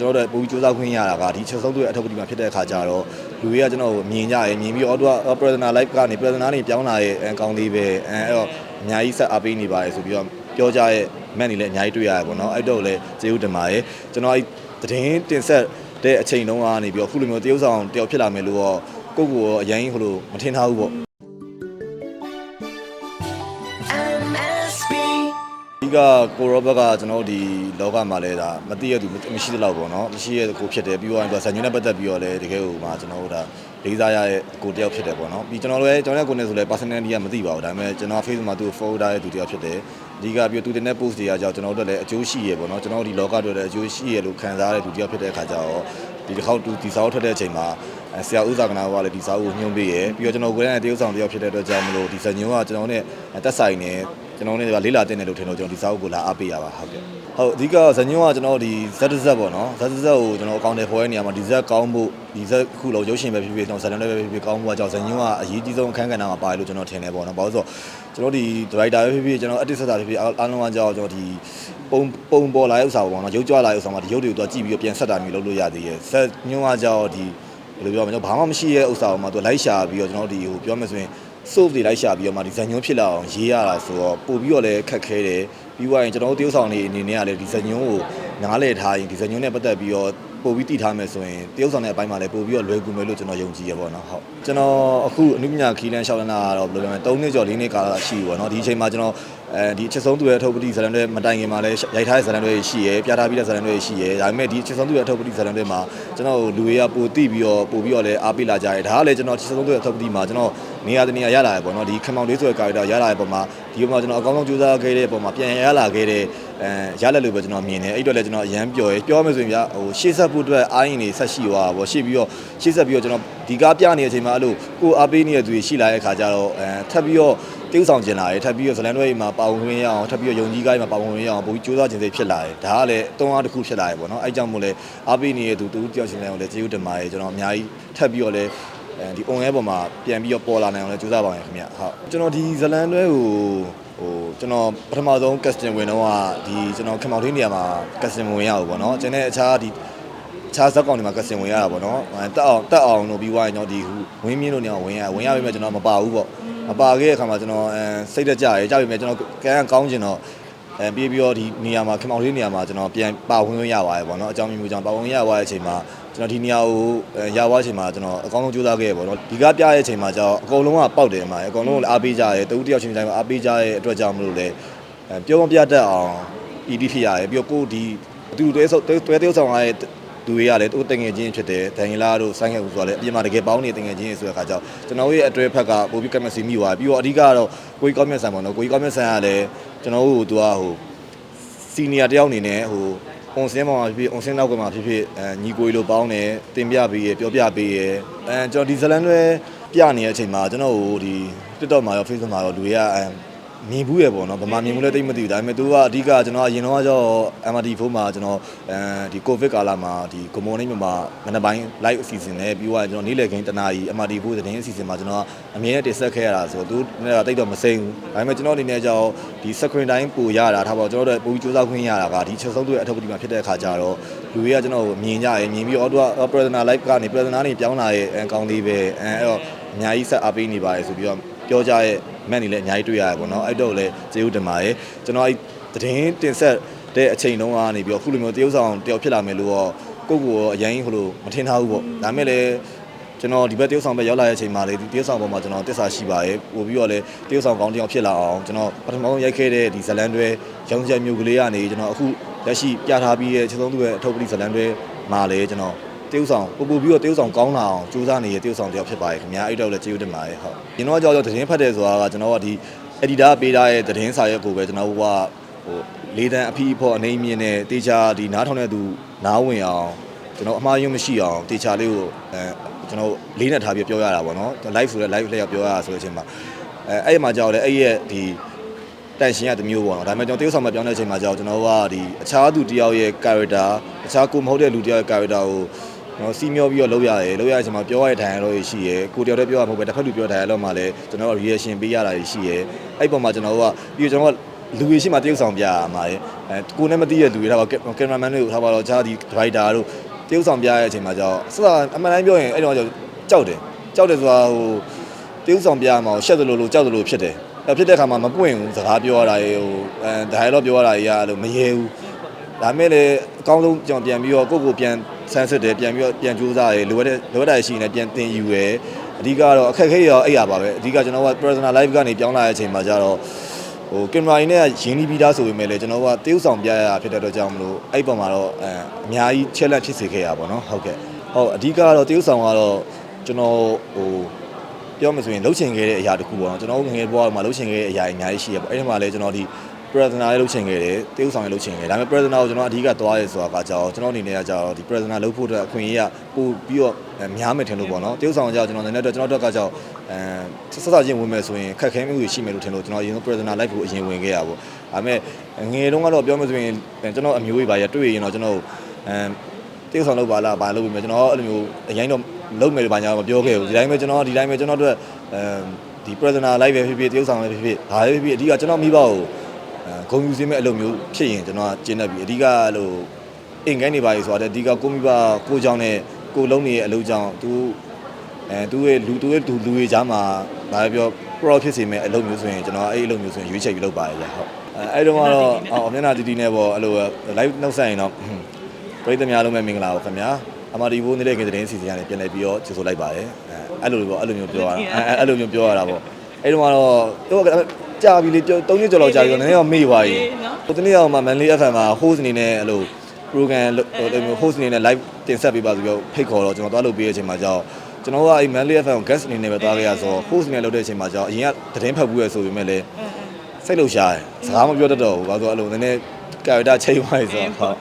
ကျွန်တော်တို့ပုံပြီးစူးစမ်းခွင့်ရတာကဒီချက်ဆုံးသူရဲ့အထောက်အပံ့မှာဖြစ်တဲ့အခါကျတော့လူတွေကကျွန်တော်ကိုမြင်ကြရမြင်ပြီးတော့ personal life ကနေ personal နေပြောင်းလာရဲ့အကောင်းလေးပဲအဲအဲ့တော့အများကြီးဆက်အားပေးနေပါတယ်ဆိုပြီးတော့ပြောကြရဲ့မက်နေလည်းအများကြီးတွေ့ရတယ်ပေါ့နော်အဲ့တော့လည်းကျေးဇူးတင်ပါတယ်ကျွန်တော်အဲ့သတင်းတင်ဆက်တဲ့အချိန်တုန်းကနေပြီးတော့အခုလိုမျိုးတရုပ်ဆောင်တယောက်ဖြစ်လာမယ်လို့တော့ကိုယ့်ကိုယ်ရောအရင်ဟိုလိုမထင်ထားဘူးပေါ့ ဒီကကိုရောဘက်ကကျွန်တော်တို့ဒီလောကမှာလဲဒါမသိရသူမရှိသလောက်ပေါ့နော်မရှိရကိုဖြစ်တယ်ပြီးတော့ဇာညွန်းနဲ့ပတ်သက်ပြီးတော့လဲတကယ်ဟိုမှာကျွန်တော်တို့ဒါလေးစားရတဲ့ကိုတယောက်ဖြစ်တယ်ပေါ့နော်ပြီးကျွန်တော်လည်းကျွန်တော်လည်းကိုနေဆိုလဲ personality ကမသိပါဘူးဒါပေမဲ့ကျွန်တော် Facebook မှာသူ့ follow ထားတဲ့သူတယောက်ဖြစ်တယ်အဓိကပြီးသူတင်တဲ့ post တွေကကြောင့်ကျွန်တော်တို့လည်းအကျိုးရှိရပေါ့နော်ကျွန်တော်တို့ဒီလောကအတွက်လည်းအကျိုးရှိရလို့ခံစားရတဲ့သူတယောက်ဖြစ်တဲ့အခါကျတော့ဒီတစ်ခေါက်သူဒီစာအုပ်ထွက်တဲ့အချိန်မှာအဲဆရာဦးသာကနာကလည်းဒီစာအုပ်ကိုညွှန်ပေးရပြီးတော့ကျွန်တော်ကိုယ်တိုင်တရုပ်ဆောင်တယောက်ဖြစ်တဲ့အတွက်ကြောင့်မလို့ဒီစညုံကကျွန်တော်နဲ့တက်ဆိုင်နေကျွန်တော်နဲ့လေးလာတင်တယ်လို့ထင်တော့ကျွန်တော်ဒီစာအုပ်ကိုလာအားပေးရပါဟုတ်ကဲ့ဟုတ်အဓိကဇညုံကကျွန်တော်ဒီဇက်ဇက်ပေါ့နော်ဇက်ဇက်ကိုကျွန်တော်အကောင့်တွေဖော်ရတဲ့နေရာမှာဒီဇက်ကောင်းဖို့ဒီဇက်ခုလုံးရုပ်ရှင်ပဲဖြစ်ဖြစ်ကျွန်တော်ဇက်လန်လည်းပဲဖြစ်ဖြစ်ကောင်းဖို့ကကြောင့်ဇညုံကအရေးကြီးဆုံးအခန်းကဏ္ဍမှာပါတယ်လို့ကျွန်တော်ထင်တယ်ပေါ့နော်ဘာလို့ဆိုတော့ကျွန်တော်ဒီဒရိုက်တာပဲဖြစ်ဖြစ်ကျွန်တော်အတစ်ဆက်တာဖြစ်ဖြစ်အားလုံးကကြောင့်ကျွန်တော်ဒီပုံပုံပေါ်လာတဲ့ဥစ္စာပေါ့နော်ရုပ်ကြွလာတဲ့ဥစ္စာမှာဒီရုပ်တွေကိုတော့ကြည့်ပြီးတော့ပြန်ဆက်တာမျိုးလုပ်လို့ရသေးရဲ့ဇက်ညုံကကြောင့်ဒီ ဘယ်လိုပြောမလဲဘာမှမရှိရဲ့ဥစ္စာကိုမှသူလိုက်ရှာပြီးတော့ကျွန်တော်ဒီဟိုပြောမယ်ဆိုရင် soap တွေလိုက်ရှာပြီးတော့မှဒီဇညုံဖြစ်လာအောင်ရေးရတာဆိုတော့ပို့ပြီးတော့လည်းခက်ခဲတယ်ပြီးသွားရင်ကျွန်တော်တို့တရုပ်ဆောင်တွေအနေနဲ့ကလည်းဒီဇညုံကိုနားလည်ထားရင်ဒီဇညုံနဲ့ပတ်သက်ပြီးတော့ပို့ပြီးတည်ထားမယ်ဆိုရင်တရုပ်ဆောင်တဲ့အပိုင်းမှာလည်းပို့ပြီးတော့လွယ်ကူမယ်လို့ကျွန်တော်ယုံကြည်ရပါတော့ဟုတ်ကျွန်တော်အခုအနုပညာခီးလန်းရှောက်လန်းတာကတော့ဘယ်လိုပြောမလဲ3နှစ်ကျော်4နှစ်ကာလရှိပြီပေါ့နော်ဒီအချိန်မှာကျွန်တော်အဲဒီအချက်ဆုံးသူရဲ့အထုပ်ပတိဇလန်တွေမတိုင်ခင်မှာလည်းရိုက်ထားတဲ့ဇလန်တွေရှိရယ်ပြထားပြီးတဲ့ဇလန်တွေရှိရယ်ဒါပေမဲ့ဒီအချက်ဆုံးသူရဲ့အထုပ်ပတိဇလန်တွေမှာကျွန်တော်လူတွေကပိုတိပြီးတော့ပို့ပြီးတော့လည်းအားပေးလာကြတယ်ဒါကလည်းကျွန်တော်အချက်ဆုံးသူရဲ့အထုပ်ပတိမှာကျွန်တော်နေရာတနေရာရလာရပေါ့နော်ဒီခမောင်လေးဆိုတဲ့ကာရီတာရလာရပုံမှာဒီပုံမှာကျွန်တော်အကောင်းဆုံးကြိုးစားခဲ့တဲ့ပုံမှာပြန်ရလာခဲ့တဲ့အဲရလက်လို့ပဲကျွန်တော်မြင်တယ်အဲ့တော့လည်းကျွန်တော်အရန်ပျော်ရယ်ပြောမယ်ဆိုရင်ဗျာဟိုရှေ့ဆက်ဖို့အတွက်အားရင်နေဆက်ရှိသွားတာပေါ့ရှေ့ပြီးတော့ရှေ့ဆက်ပြီးတော့ကျွန်တော် ဒီကားပြနေတဲ့အချိန်မှာအဲ့လိုကိုအားပေးနေတဲ့သူတွေရှိလာတဲ့အခါကျတော့အဲထပ်ပြီးတော့တိကျဆောင်ကျင်လာတယ်ထပ်ပြီးတော့ဇလန်တွေမှာပါဝင်ခွင့်ရအောင်ထပ်ပြီးတော့ယုံကြည်ကိုင်းမှာပါဝင်ခွင့်ရအောင်ပိုပြီးကြိုးစားခြင်းစိတ်ဖြစ်လာတယ်ဒါကလည်းတုံးအားတစ်ခုဖြစ်လာတယ်ပေါ့နော်အဲ့ကြောင့်မို့လဲအားပေးနေတဲ့သူတူတယောက်ချင်းတိုင်းကိုလည်းကျေးဇူးတင်ပါတယ်ကျွန်တော်အများကြီးထပ်ပြီးတော့လည်းအဲဒီ on air ပေါ်မှာပြန်ပြီးတော့ပေါ်လာနိုင်အောင်လည်းကြိုးစားပါမယ်ခင်ဗျဟုတ်ကျွန်တော်ဒီဇလန်တွေကိုဟိုကျွန်တော်ပထမဆုံး custom ဝင်တော့ကဒီကျွန်တော်ခမောင်လေးနေရာမှာ custom ဝင်ရအောင်ပေါ့နော်ကျွန်တော်အခြားဒီအ ခြားဇက်ကောင်တွေမှာကစင်ဝင်ရတာပေါ့နော်တက်အောင်တက်အောင်လို့ပြီးွားရင်ကျွန်တော်ဒီဝင်းမြင့်လို့နေအောင်ဝင်ရဝင်ရပြီမဲ့ကျွန်တော်မပါဘူးပေါ့မပါခဲ့တဲ့အခါမှာကျွန်တော်အဲစိတ်တက်ကြရဲကြပြီမဲ့ကျွန်တော်ကန်းကောင်းကျင်တော့အဲပြီးပြီးတော့ဒီနေရာမှာခမောင်လေးနေရာမှာကျွန်တော်ပြန်ပါဝင်ဝင်ရပါတယ်ပေါ့နော်အကြောင်းမျိုးကြောင့်ပါဝင်ရသွားတဲ့အချိန်မှာကျွန်တော်ဒီနေရာကိုရသွားချိန်မှာကျွန်တော်အကောင်းဆုံးကြိုးစားခဲ့ရပေါ့နော်ဒီကပြရဲ့အချိန်မှာကျတော့အကုန်လုံးကပေါက်တယ်မှာအကုန်လုံးအားပေးကြရဲတူတယောက်ချင်းတိုင်းမှာအားပေးကြရဲအတွက်ကြောင့်မလို့လေပြောမပြတတ်အောင် ED ဖြစ်ရတယ်ပြီးတော့ကိုဒီသူတွဲဆုပ်တွဲတွဲဆောင်ရတဲ့ သူတွေကလည်းသူတငယ်ချင်းဖြစ်တယ်ဒန်ရင်လာတို့ဆိုင်းခဲ့ဦးဆိုတော့လည်းအပြင်မှာတကယ်ပေါင်းနေတငယ်ချင်းဆိုတဲ့ခါကျတော့ကျွန်တော်ရဲ့အတွဲဖက်ကပိုပြီးကမစီမိသွားပြီးတော့အဓိကတော့ကိုကြီးကောင်းမြတ်ဆန်ပေါ့နော်ကိုကြီးကောင်းမြတ်ဆန်ကလည်းကျွန်တော်တို့ကသူကဟိုစီနီယာတယောက်အနေနဲ့ဟိုအွန်စင်းမှာဖြစ်ဖြစ်အွန်စင်းနောက်ကမှာဖြစ်ဖြစ်အဲညီကိုလိုပေါင်းတယ်တင်ပြပေးရပြောပြပေးရအဲကျွန်တော်ဒီဇလန်တွေပြနေတဲ့အချိန်မှာကျွန်တော်ဟိုဒီ TikTok မှာရော Facebook မှာရောလူတွေကအဲ မြင်ဘူးရပေါ့နော်ဗမာမြင်ဘူးလည်းတိတ်မသိဘူးဒါပေမဲ့သူကအဓိကကျွန်တော်အရင်တော့ကျတော့ MRT4 မှာကျွန်တော်အဲဒီကိုဗစ်ကာလမှာဒီကွန်မွန်လေးမှာမနေ့ပိုင်း live အစီအစဉ်နဲ့ပြီးတော့ကျွန်တော်နေ့လည်ခင်းတနာရီ MRT4 သတင်းအစီအစဉ်မှာကျွန်တော်အမြဲတည်ဆက်ခဲ့ရတာဆိုတော့သူနဲ့တိတ်တော့မစိမ့်ဘူးဒါပေမဲ့ကျွန်တော်အနေနဲ့ကျတော့ဒီ screen time ပူရတာထားပါကျွန်တော်တို့ပိုပြီးစူးစမ်းခွင့်ရတာကဒီချက်ဆုံးသူရဲ့အထောက်ပံ့မှာဖြစ်တဲ့အခါကျတော့လူတွေကကျွန်တော်ကိုမြင်ကြရမြင်ပြီးတော့သူက personal life ကနေ personal နေပြောင်းလာရဲ့အကောင်းလေးပဲအဲအဲ့တော့အများကြီးဆက်အားပေးနေပါတယ်ဆိုပြီးတော့ ပြောကြရဲ့မက်နေလည်းအများကြီးတွေ့ရတယ်ပေါ့နော်အဲ့တော့လည်းကျေးဇူးတင်ပါတယ်ကျွန်တော်အဲ့သတင်းတင်ဆက်တဲ့အချိန်တုန်းကနေပြီးတော့ခုလိုမျိုးတရုပ်ဆောင်တယောက်ဖြစ်လာမယ်လို့တော့ကိုယ့်ကိုယ်ရောအရင်ဟိုလိုမထင်ထားဘူးပေါ့ဒါမဲ့လည်းကျွန်တော်ဒီဘက်တရုပ်ဆောင်ဘက်ရောက်လာတဲ့အချိန်မှာလေဒီတရုပ်ဆောင်ပေါ်မှာကျွန်တော်တစ္ဆာရှိပါရဲ့ပို့ပြီးတော့လည်းတရုပ်ဆောင်ကောင်းတယောက်ဖြစ်လာအောင်ကျွန်တော်ပထမဆုံးရိုက်ခဲ့တဲ့ဒီဇလန်တွေရောင်းချက်မျိုးကလေးကနေကျွန်တော်အခုလက်ရှိပြထားပြီးရဲ့ချက်ဆုံးသူရဲ့အထုပ်ပတိဇလန်တွေမှာလေကျွန်တော် တရုပ်ဆောင်ပို့ပို့ပြီးတော့တရုပ်ဆောင်ကောင်းလာအောင်ကြိုးစားနေတဲ့တရုပ်ဆောင်တယောက်ဖြစ်ပါရဲ့ခင်ဗျာအဲ့တော့လည်းကျေးဇူးတင်ပါတယ်ဟုတ်ဒီတော့ကြောက်ကြောက်သတင်းဖတ်တယ်ဆိုတာကကျွန်တော်ကဒီ editor ပေးထားတဲ့သတင်းစာရွက်ကိုပဲကျွန်တော်ကဟိုလေးတန်းအဖီးဖို့အနေမြင့်နဲ့တေချာဒီနားထောင်တဲ့သူနားဝင်အောင်ကျွန်တော်အမှားယွင်းမရှိအောင်တေချာလေးကိုအဲကျွန်တော်လေးနဲ့ထားပြီးပြောရတာပေါ့နော် live ဆိုတဲ့ live လေးရောက်ပြောရတာဆိုတဲ့အချိန်မှာအဲအဲ့ဒီမှာကြောက်လေအဲ့ရဲ့ဒီတန်ရှင်ရတစ်မျိုးပေါ့နော်ဒါပေမဲ့ကျွန်တော်တရုပ်ဆောင်မှာပြောင်းတဲ့အချိန်မှာကြောက်ကျွန်တော်ကဒီအခြားသူတယောက်ရဲ့ character အခြားကိုမဟုတ်တဲ့လူတယောက်ရဲ့ character ကိုကျွ န်တော်စီမျောပြီးတော့လုပ်ရတယ်လုပ်ရတဲ့အချိန်မှာပြောရတဲ့ dialogue တွေရှိရယ်ကိုတယောက်တည်းပြောရမှာမဟုတ်ပဲတစ်ဖက်လူပြော dialogue မှာလည်းကျွန်တော်က reaction ပေးရတာတွေရှိရယ်အဲ့ပုံမှာကျွန်တော်ကပြီးတော့ကျွန်တော်ကလူတွေရှိမှတရုပ်ဆောင်ပြရမှာလေအဲကိုယ်နဲ့မသိတဲ့လူတွေထားပါကင်မရာမန်တွေကိုထားပါတော့ဂျာဒီဒရိုက်တာတို့တရုပ်ဆောင်ပြရတဲ့အချိန်မှာကျတော့စစအမှန်တိုင်းပြောရင်အဲ့တော့ကြောက်တယ်ကြောက်တယ်ဆိုတာဟိုတရုပ်ဆောင်ပြရမှာရှက်သလိုလိုကြောက်သလိုဖြစ်တယ်အဲ့ဖြစ်တဲ့အခါမှာမပွင့်ဘူးစကားပြောရတာရေဟိုအဲ dialogue ပြောရတာကြီးကလို့မရဲဘူးဒါမဲ့လည်းအကောင်းဆုံးကျွန်တော်ပြန်ပြီးတော့ကိုယ့်ကိုယ်ပြန် ဆန်းစစ်တယ်ပြန်ပြီးတော့ပြန်ကြိုးစားတယ်လိုအပ်တဲ့လိုအပ်တာရှိရင်လည်းပြန်သင်ယူရယ်အဓိကတော့အခက်အခဲရောအဲ့ရပါပဲအဓိကကျွန်တော်က personal life ကနေပြောင်းလာတဲ့အချိန်မှာကျတော့ဟိုကင်မရာရင်းနဲ့ရင်းနှီးပြီးသားဆိုပေမဲ့လည်းကျွန်တော်ကတရုပ်ဆောင်ပြရတာဖြစ်တဲ့အတွက်ကြောင့်မလို့အဲ့ပုံမှာတော့အဲအများကြီး challenge ဖြစ်စေခဲ့ရပါတော့ဟုတ်ကဲ့ဟုတ်အဓိကတော့တရုပ်ဆောင်ကတော့ကျွန်တော်ဟိုပြောမှဆိုရင်လှုပ်ချင်ခဲ့တဲ့အရာတစ်ခုပေါ့နော်ကျွန်တော်ငယ်ဘဝမှာလှုပ်ချင်ခဲ့တဲ့အရာတွေအများကြီးရှိရပေါ့အဲ့ဒီမှာလည်းကျွန်တော်ဒီ prisoner လေးလုပ်ချင်ခဲ့တယ်တရုပ်ဆောင်လေးလုပ်ချင်ခဲ့တယ်ဒါပေမဲ့ prisoner ကိုကျွန်တော်အဓိကသွားရဲဆိုတာကကြောင့်ကျွန်တော်အနေနဲ့ကကြောင့်ဒီ prisoner လုပ်ဖို့အတွက်အခွင့်အရေးကပို့ပြီးတော့များမယ်ထင်လို့ပေါ့နော်တရုပ်ဆောင်ကြောင့်ကျွန်တော်လည်းတော့ကျွန်တော်တို့ကကြောင့်အဲဆက်ဆက်ချင်းဝင်မယ်ဆိုရင်ခက်ခဲမှုတွေရှိမယ်လို့ထင်လို့ကျွန်တော်အရင်ဆုံး prisoner life ကိုအရင်ဝင်ခဲ့ရပေါ့ဒါပေမဲ့ငယ်တုန်းကတော့ပြောမှဆိုရင်ကျွန်တော်အမျိုးကြီးပါရတွေ့ရင်တော့ကျွန်တော်အဲတရုပ်ဆောင်လုပ်ပါလားဘာလုပ်ပြီးမယ်ကျွန်တော်အဲ့လိုမျိုးအရင်တော့လုပ်မယ်လို့ဘာညာမပြောခဲ့ဘူးဒီတိုင်းပဲကျွန်တော်ဒီတိုင်းပဲကျွန်တော်တို့အဲဒီ prisoner life ပဲဖြစ်ဖြစ်တရုပ်ဆောင်ပဲဖြစ်ဖြစ်ဘာပဲဖြစ်ဖြစ်အဓိကကျွန်တော်မိဘကိုအဲ ဂုံယူစင်းမဲ့အလုပ်မျိုးဖြစ်ရင်ကျွန်တော်ကကျင်းတတ်ပြီအဓိကလို့အင်ကိုင်းနေပါလေဆိုတာတဲ့အဓိကကိုမိဘကိုကြောင့်နဲ့ကိုလုံးနေရဲ့အလုပ်ကြောင့်သူအဲသူရဲ့လူသူရဲ့လူလူတွေကြားမှာဒါပဲပြော pro ဖြစ်စေမဲ့အလုပ်မျိုးဆိုရင်ကျွန်တော်အဲ့အလုပ်မျိုးဆိုရင်ရွေးချယ်ပြီးလုပ်ပါရဲ့ဟုတ်အဲအဲ့တော့ကတော့အော်မျက်နှာတီတီနဲ့ပေါ့အဲ့လို live နှုတ်ဆက်ရင်တော့ပရိသတ်များလုံးပဲမင်္ဂလာပါခင်ဗျာအမဒီဘိုးနေတဲ့ကတဲ့စီစဉ်ရတယ်ပြန်လည်ပြီးတော့ကျေးဇူးလိုက်ပါတယ်အဲအဲ့လိုပေါ့အဲ့လိုမျိုးပြောရတာအဲအဲ့လိုမျိုးပြောရတာပေါ့အဲ့တော့ကတော့ ကြာပြီလေ၃နှစ်ကျော်လောက်ကြာပြီတော့နည်းနည်းတော့မေ့သွားပြီဟိုတနေ့အောင်မှာ Manly FM မှာ host အနေနဲ့အဲ့လို program ဟိုလိုမျိုး host အနေနဲ့ live တင်ဆက်ပေးပါဆိုပြီးဖိတ်ခေါ်တော့ကျွန်တော်သွားလုပ်ပေးတဲ့အချိန်မှာကြောက်ကျွန်တော်ကအဲ့ Manly FM ကို guest အနေနဲ့ပဲသွားခဲ့ရဆို host အနေနဲ့လုပ်တဲ့အချိန်မှာကြောက်အရင်ကသတင်းဖတ်ဘူးရဆိုပေမဲ့လည်းစိတ်လှုပ်ရှားတယ်စကားမပြောတတ်တော့ဘူးဘာလို့အဲ့လိုနည်းနည်း character ချိန်သွားပြီဆိုတော့ဟုတ်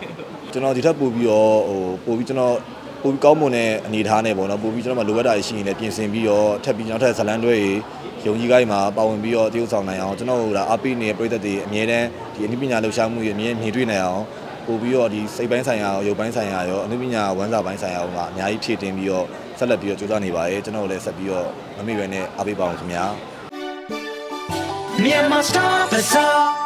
ကျွန်တော်ဒီထက်ပို့ပြီးတော့ဟိုပို့ပြီးကျွန်တော်ပို့ပြီးကောင်းမွန်တဲ့အနေအထားနဲ့ပေါ့နော်ပို့ပြီးကျွန်တော်မလိုအပ်တာရှိရင်လည်းပြင်ဆင်ပြီးတော့ထပ်ပြီးကျွန်တော်ထပ်ဇလန်းတွဲကြီး ယုံကြည်ကိုင်းမှာပါဝင်ပြီးတော့တရုပ်ဆောင်နိုင်အောင်ကျွန်တော်တို့ဒါအပိနေတဲ့ပြည်သက်တွေအမြဲတမ်းဒီအနည်းပညာလှူရှာမှုတွေအမြဲမြင်တွေ့နိုင်အောင်ပို့ပြီးတော့ဒီစိတ်ပိုင်းဆိုင်ရာရောရုပ်ပိုင်းဆိုင်ရာရောအနည်းပညာဝန်စာပိုင်းဆိုင်ရာရောမှာအများကြီးဖြည့်တင်ပြီးတော့ဆက်လက်ပြီးတော့ကြိုးစားနေပါတယ်ကျွန်တော်တို့လည်းဆက်ပြီးတော့မမေ့ဘဲနဲ့အားပေးပါအောင်ခင်ဗျာ Myanmar Star Bazaar.